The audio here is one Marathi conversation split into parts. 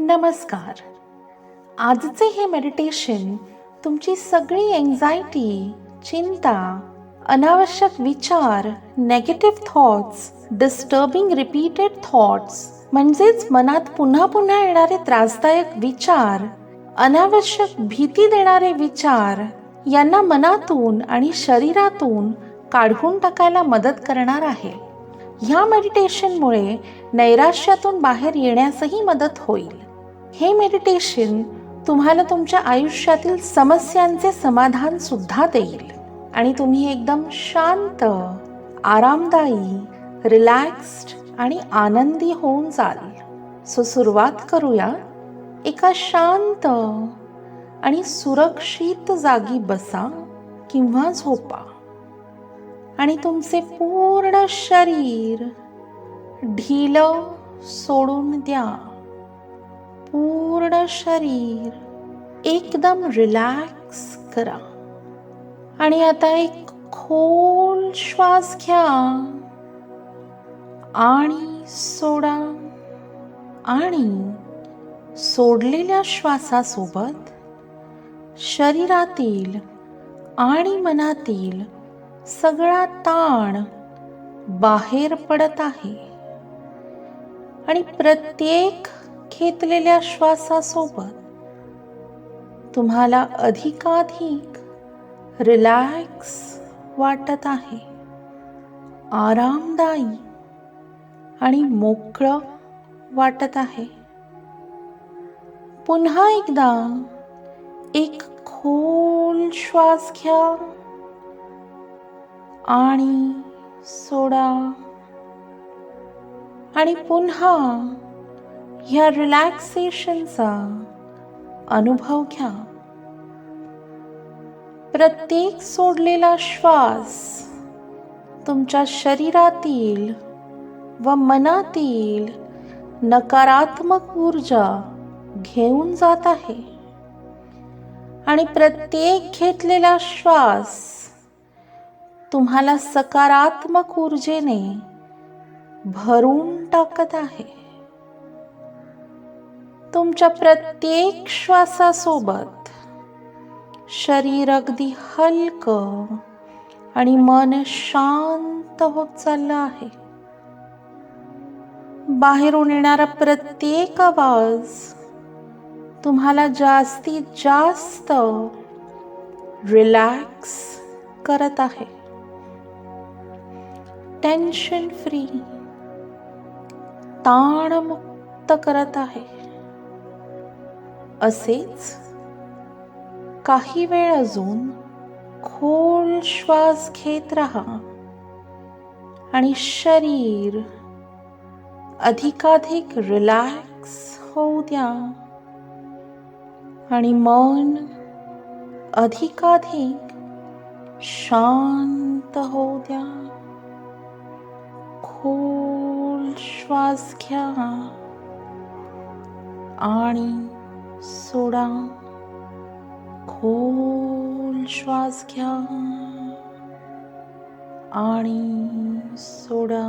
नमस्कार. आजचे हे मेडिटेशन तुमची सगळी एन्झायटी चिंता अनावश्यक विचार negative thoughts disturbing repeated thoughts म्हणजेच मनात पुन्हा पुन्हा येणारे त्रासदायक विचार अनावश्यक भीती देणारे विचार यांना मनातून आणि शरीरातून काढून टाकायला मदत करणार आहे. ह्या मेडिटेशनमुळे नैराश्यातून बाहेर येण्यासही मदत होईल. हे मेडिटेशन तुम्हाला तुमच्या आयुष्यातील समस्यांचे समाधान सुद्धा देईल. आणि तुम्ही एकदम शांत आरामदायी रिलॅक्स्ड आणि आनंदी होऊन जाल. सो सुरुवात करूया. एका शांत आणि सुरक्षित जागी बसा किंवा झोपा. आणि तुमचे पूर्ण शरीर ढील सोडून द्या. पूर्ण शरीर एकदम रिलॅक्स करा. आणि आता एक खोल श्वास घ्या आणि सोडा. आणि सोडलेल्या श्वासासोबत शरीरातील आणि मनातील सगळा ताण बाहेर पडत आहे. आणि प्रत्येक घेतलेल्या श्वासासोबत तुम्हाला अधिकाधिक रिलॅक्स वाटत आहे. आरामदायी आणि मोकळं वाटत आहे. पुन्हा एकदा एक खोल श्वास घ्या. आणि सोडा. आणि पुन्हा ह्या रिलॅक्सेशनचा अनुभव घ्या. प्रत्येक सोडलेला श्वास तुमच्या शरीरातील व मनातील नकारात्मक ऊर्जा घेऊन जात आहे. आणि प्रत्येक घेतलेला श्वास तुम्हाला सकारात्मक ऊर्जेने भरून टाकत आहे. तुमच्या प्रत्येक श्वासासोबत शरीर अगदी हलकं आणि मन शांत होत चाललं आहे. बाहेरून येणारा प्रत्येक आवाज तुम्हाला जास्तीत जास्त रिलॅक्स करत आहे. टेन्शन फ्री ताणमुक्त करत आहे. असेच काही वेळ अजून खोल श्वास घेत राहा आणि शरीर अधिकाधिक रिलॅक्स होऊ द्या. आणि मन अधिकाधिक शांत होऊ द्या. खोल श्वास घ्या आणि सोडा. खोल श्वास घ्या आणि सोडा.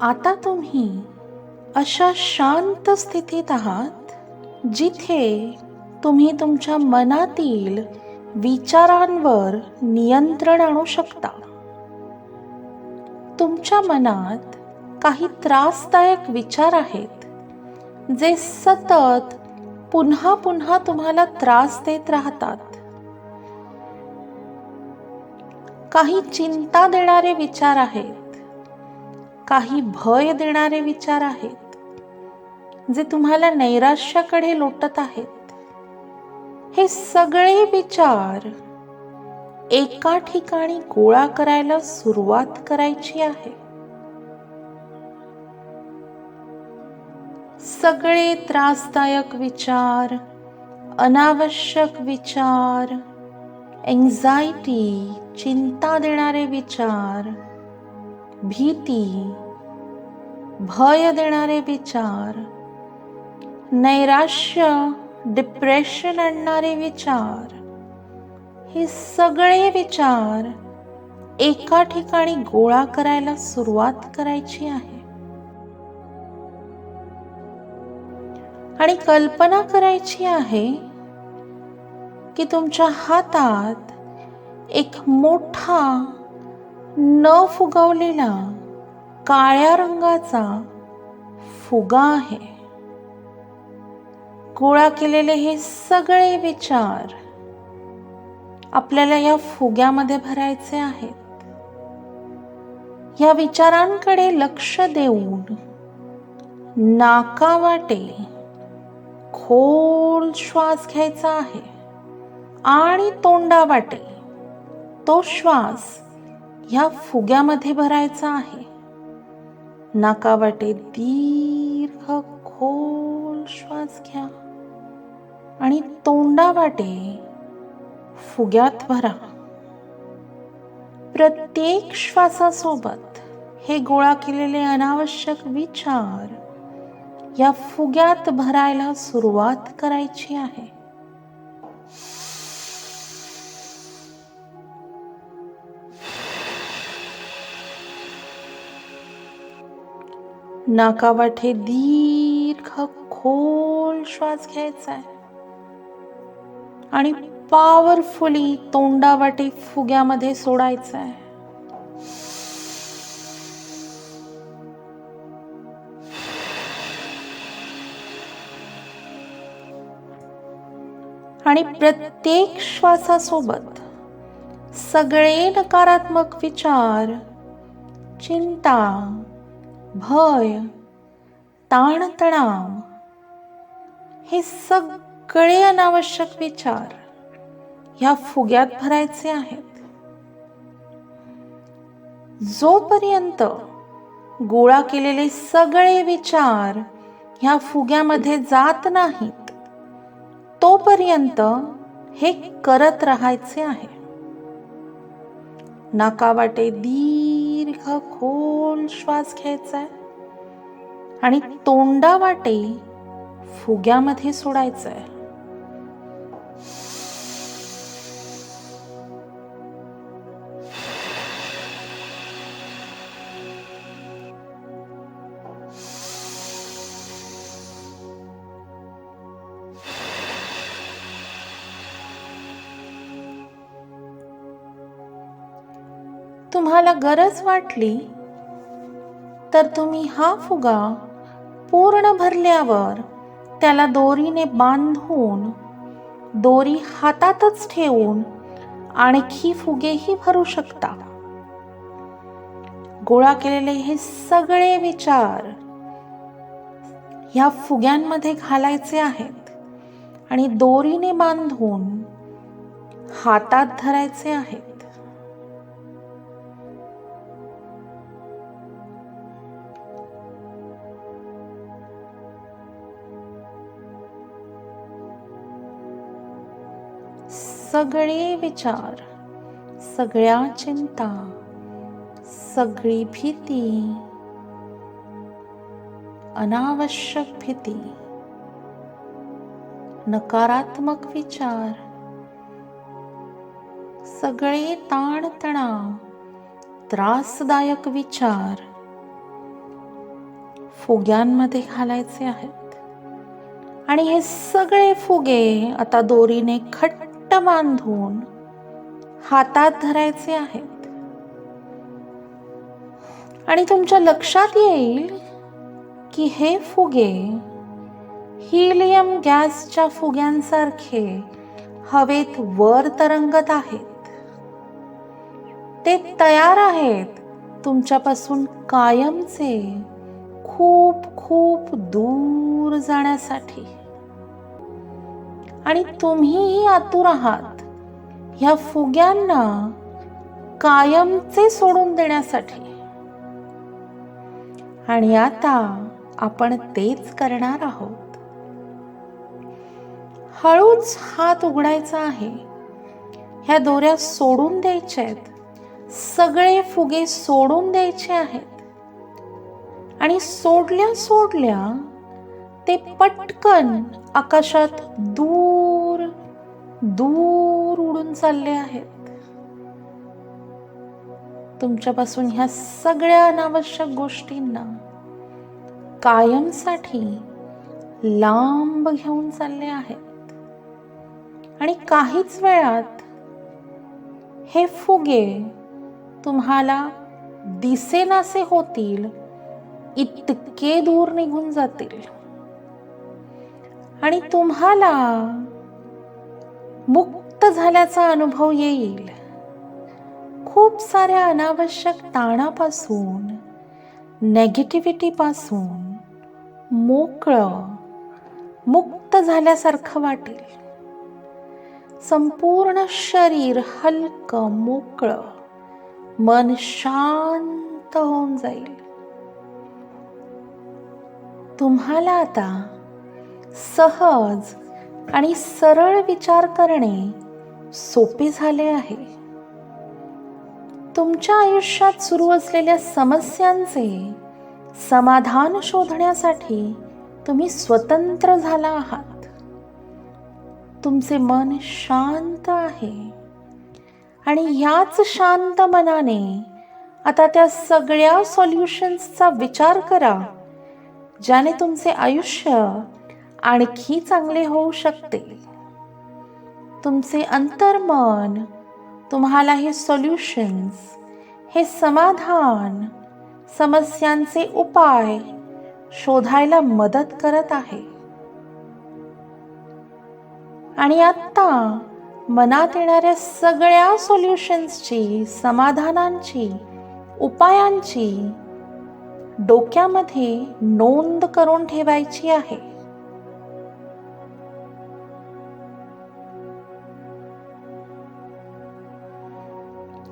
आता तुम्ही अशा शांत स्थितीत आहात जिथे तुम्ही तुमच्या मनातील विचारांवर नियंत्रण आणू शकता. तुमच्या मनात काही त्रासदायक विचार आहेत जे सतत पुन्हा पुन्हा तुम्हाला त्रास देत राहतात. काही चिंता देणारे विचार आहेत काही भय देणारे विचार आहेत जे तुम्हाला नैराश्याकडे लोटत आहेत. हे सगळे विचार एका ठिकाणी गोळा करायला सुरुवात करायची आहे. सगळे त्रासदायक विचार अनावश्यक विचार एन्झायटी चिंता देणारे विचार भीती भय देणारे विचार नैराश्य डिप्रेशन आणणारे विचार हे सगळे विचार एका ठिकाणी गोळा करायला सुरुवात करायची आहे. आणि कल्पना करायची आहे की तुमच्या हातात एक मोठा न फुगवलेला काळ्या रंगाचा फुगा आहे. गोळा केलेले हे सगळे विचार आपल्याला या फुग्यामध्ये भरायचे आहेत. या विचारांकडे लक्ष देऊन नाका वाटे खोल श्वास घ्यायचा आहे आणि तोंडावाटे तो श्वास ह्या फुग्यामध्ये भरायचा आहे. नाका वाटे दीर्घ खोल श्वास घ्या आणि तोंडावाटे फुग्यात भरा. प्रत्येक श्वासासोबत हे गोळा केलेले अनावश्यक विचार या फुग्यात भरायला सुरुवात करायची आहे. नाकावाठे दीर्घ खोल श्वास घ्यायचा आहे. आणि पॉवरफुली तोंडावाटे फुग्यामध्ये सोडायचं आहे आणि प्रत्येक श्वासासोबत सगळे नकारात्मक विचार चिंता भय ताणतणाव हे सगळे अनावश्यक विचार ह्या फुग्यात भरायचे आहेत. जोपर्यंत गोळा केलेले सगळे विचार ह्या फुग्यामध्ये जात नाहीत तोपर्यंत हे करत राहायचे आहे. नाकावाटे दीर्घ खोल श्वास घ्यायचा आहे आणि तोंडावाटे फुग्यामध्ये सोडायचं आहे. तुम्हाला गरज वाटली तर तुम्ही हा फुगा पूर्ण भरल्यावर त्याला दोरीने बांधून दोरी हातातच ठेवून आणखी फुगेही भरू शकता. गोळा केलेले हे सगळे विचार ह्या फुग्यांमध्ये घालायचे आहेत आणि दोरीने बांधून हातात धरायचे आहेत. सगळे विचार सगळ्या चिंता सगळी भीती अनावश्यक भीती नकारात्मक विचार सगळे ताणतणाव त्रासदायक विचार फुग्यांमध्ये घालायचे आहेत. आणि हे सगळे फुगे आता दोरीने घट्ट बांधून हातात धरायचे आहेत. आणि तुमच्या लक्षात येईल की हे फुगे हिलियम गॅसच्या फुग्यांसारखे हवेत वर तरंगत आहेत. ते तयार आहेत तुमच्यापासून कायमचे खूप खूप दूर जाण्यासाठी. आणि तुम्हीही आतुर आहात. ह्या फुग्यांना कायमचे सोडून देण्यासाठी. आणि आता आपण तेच करणार आहोत. हळूच हात उघडायचा आहे. ह्या दोऱ्या सोडून द्यायच्या आहेत. सगळे फुगे सोडून द्यायचे आहेत. आणि सोडल्या सोडल्या ते पटकन आकाशात दूर दूर उडून चालले आहेत. तुमच्यापासून ह्या सगळ्या अनावश्यक गोष्टींना कायमसाठी लांब घेऊन चालले आहेत. आणि काहीच वेळात हे फुगे तुम्हाला दिसेनासे होतील इतके दूर निघून जातील. आणि तुम्हाला मुक्त झाल्याचा अनुभव येईल. खूप साऱ्या अनावश्यक ताणापासून नेगेटिव्हिटीपासून मोकळं मुक्त झाल्यासारखं वाटेल. संपूर्ण शरीर हलकं मोकळं मन शांत होऊन जाईल. तुम्हाला आता सहज आणि सरळ विचार करणे सोपे झाले आहे. तुमच्या आयुष्यात सुरू असलेल्या समस्यांचे समाधान शोधण्यासाठी तुम्ही स्वतंत्र झाला आहात. तुमचे मन शांत आहे. आणि ह्याच शांत मनाने आता त्या सगळ्या सॉल्युशन्सचा विचार करा ज्याने तुमचे आयुष्य आणखी चांगले होऊ शकते. तुमचे अंतर्मन तुम्हाला हे सोल्युशन्स हे समाधान समस्यांचे उपाय शोधायला मदत करत आहे. आणि आत्ता मनात येणाऱ्या सगळ्या सोल्युशन्सची समाधानांची उपायांची डोक्यामध्ये नोंद करून ठेवायची आहे.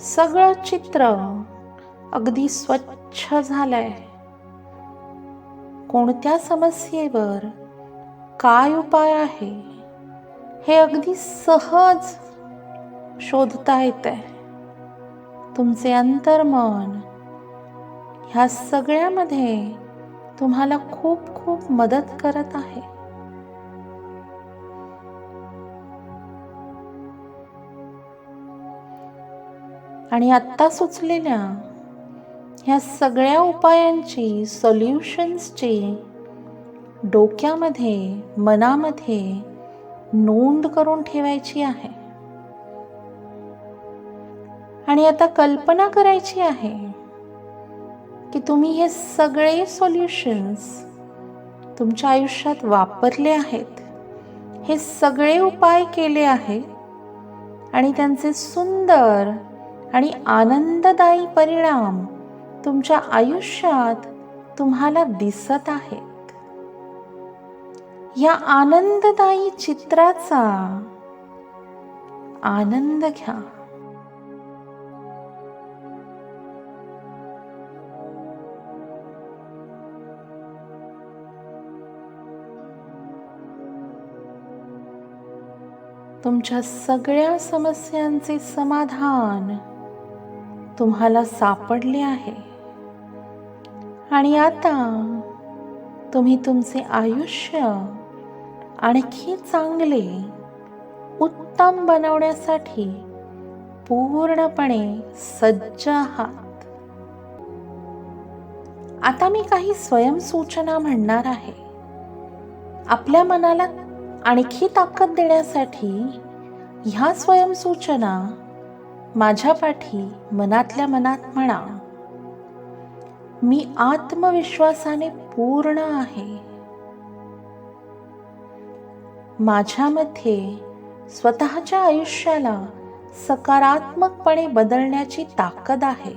सगळं चित्र अगदी स्वच्छ झालंय. कोणत्या समस्येवर काय उपाय आहे हे अगदी सहज शोधता येत आहे तुमचे अंतर्मन ह्या सगळ्यामध्ये तुम्हाला खूप खूप मदत करत आहे. आणि आत्ता सुचलेल्या ह्या सगळ्या उपायांची सोल्युशन्सची डोक्यामध्ये मनामध्ये नोंद करून ठेवायची आहे. आणि आता कल्पना करायची आहे की तुम्ही हे सगळे सोल्युशन्स तुमच्या आयुष्यात वापरले आहेत. हे सगळे उपाय केले आहेत आणि त्यांचे सुंदर आणि आनंददायी परिणाम तुमच्या आयुष्यात तुम्हाला दिसत आहेत. या आनंददायी चित्राचा आनंद घ्या. तुमच्या सगळ्या समस्यांचे समाधान तुम्हाला सापडले आहे. आणि आता तुम्ही तुमचे आयुष्य आणखी चांगले उत्तम बनवण्यासाठी पूर्णपणे सज्ज आहात. आता मी काही स्वयंसूचना म्हणणार आहे. आपल्या मनाला आणखी ताकद देण्यासाठी ह्या स्वयंसूचना माझ्या पाठी मनातल्या मनात म्हणा मी आत्मविश्वासाने पूर्ण आहे. माझ्यामध्ये स्वतःच्या आयुष्याला सकारात्मकपणे बदलण्याची ताकद आहे.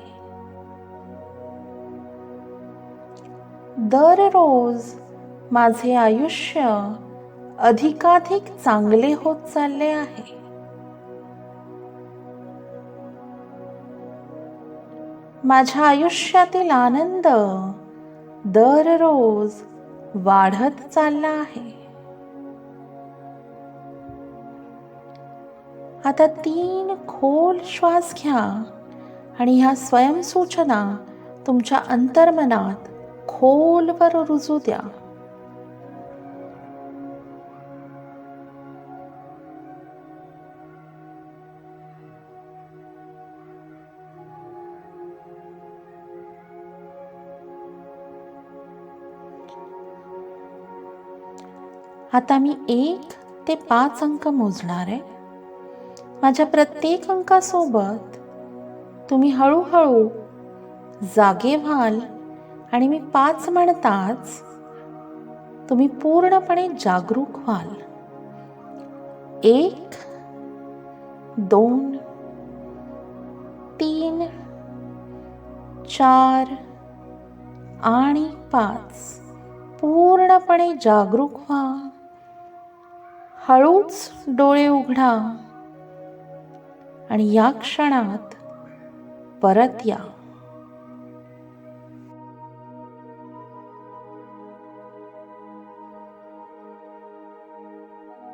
दररोज माझे आयुष्य अधिकाधिक चांगले होत चालले आहे. माझ्या आयुष्यातील आनंद दररोज वाढत चालला आहे. आता तीन खोल श्वास घ्या आणि ह्या स्वयंसूचना तुमच्या अंतर्मनात खोलवर रुजू द्या. आता मी एक ते पाच अंक मोजणार आहे. माझ्या प्रत्येक अंकासोबत तुम्ही हळूहळू जागे व्हाल आणि मी पाच म्हणताच तुम्ही पूर्णपणे जागरूक व्हाल. एक दोन तीन चार आणि पाच. पूर्णपणे जागरूक व्हा. हळूच डोळे उघडा आणि या क्षणात परत या.